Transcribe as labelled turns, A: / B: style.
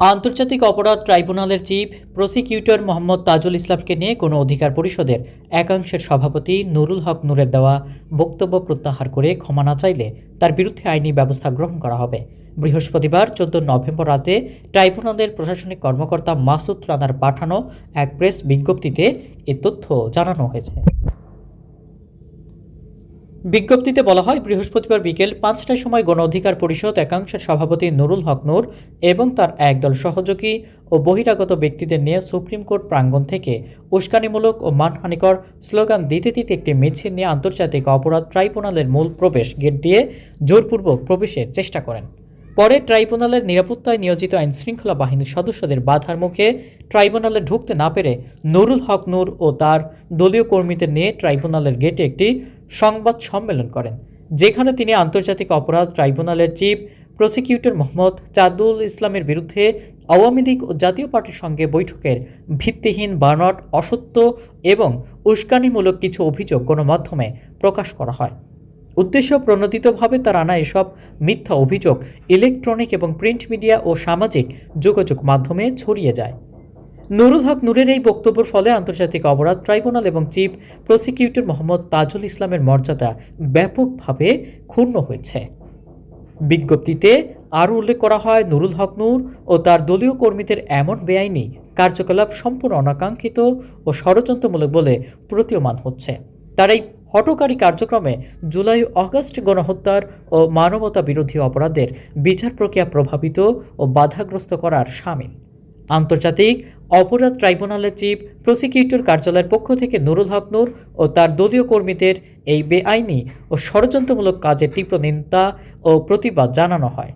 A: আন্তর্জাতিক অপরাধ ট্রাইব্যুনালের চিফ প্রসিকিউটর মোহাম্মদ তাজুল ইসলামকে নিয়ে কোনো অধিকার পরিষদের একাংশের সভাপতি নুরুল হক নূরের দেওয়া বক্তব্য প্রত্যাহার করে ক্ষমা না চাইলে তার বিরুদ্ধে আইনি ব্যবস্থা গ্রহণ করা হবে। বৃহস্পতিবার, চোদ্দ নভেম্বর রাতে ট্রাইব্যুনালের প্রশাসনিক কর্মকর্তা মাসুদ রানার পাঠানো এক প্রেস বিজ্ঞপ্তিতে এ তথ্য জানানো হয়েছে। বিজ্ঞপ্তিতে বলা হয়, বৃহস্পতিবার বিকেল পাঁচটার সময় গণ অধিকার পরিষদ একাংশের সভাপতি নুরুল হক নূর এবং তার একদল সহযোগী ও বহিরাগত ব্যক্তিদের নিয়ে সুপ্রিম কোর্ট প্রাঙ্গণ থেকে উস্কানিমূলক ও মানহানিকর স্লোগান দিতে দিতে একটি মিছিল নিয়ে আন্তর্জাতিক অপরাধ ট্রাইব্যুনালের মূল প্রবেশ গেট দিয়ে জোরপূর্বক প্রবেশের চেষ্টা করেন। পরে ট্রাইব্যুনালের নিরাপত্তায় নিয়োজিত আইন শৃঙ্খলা বাহিনীর সদস্যদের বাধার মুখে ট্রাইব্যুনালে ঢুকতে না পেরে নুরুল হক নূর ও তার দলীয় কর্মীদের নিয়ে ট্রাইব্যুনালের গেটে একটি সংবাদ সম্মেলন করেন, যেখানে তিনি আন্তর্জাতিক অপরাধ ট্রাইব্যুনালের চিফ প্রসিকিউটর মোহাম্মদ চাদুল ইসলামের বিরুদ্ধে আওয়ামী লীগ ও জাতীয় পার্টির সঙ্গে বৈঠকের ভিত্তিহীন বানট অসত্য এবং উস্কানিমূলক কিছু অভিযোগ গণমাধ্যমে প্রকাশ করা হয়। উদ্দেশ্য প্রণোদিতভাবে তার আনা এসব মিথ্যা অভিযোগ, ইলেকট্রনিক এবং প্রিন্ট মিডিয়া ও সামাজিক যোগাযোগ মাধ্যমে ছড়িয়ে যায়। নুরুল হক নূরের এই বক্তব্যের ফলে আন্তর্জাতিক অপরাধ ট্রাইব্যুনাল এবং চিফ প্রসিকিউটর মোহাম্মদ তাজুল ইসলামের মর্যাদা ব্যাপকভাবে ক্ষুণ্ণ হয়েছে। বিজ্ঞপ্তিতে আরও উল্লেখ করা হয়, নুরুল হক নূর ও তার দলীয় কর্মীদের এমন বেআইনি কার্যকলাপ সম্পূর্ণ অনাকাঙ্ক্ষিত ও ষড়যন্ত্রমূলক বলে প্রতীয়মান হচ্ছে। তার এই হটকারী কার্যক্রমে জুলাই অগস্ট গণহত্যার ও মানবতা বিরোধী অপরাধের বিচার প্রক্রিয়া প্রভাবিত ও বাধাগ্রস্ত করার সামিল। আন্তর্জাতিক অপরাধ ট্রাইব্যুনালের চিফ, প্রসিকিউটর কার্যালয়ের পক্ষ থেকে নুরুল হক নূর ও তার দলীয় কর্মীদের এই বেআইনি ও ষড়যন্ত্রমূলক কাজের তীব্র নিন্দা ও প্রতিবাদ জানানো হয়।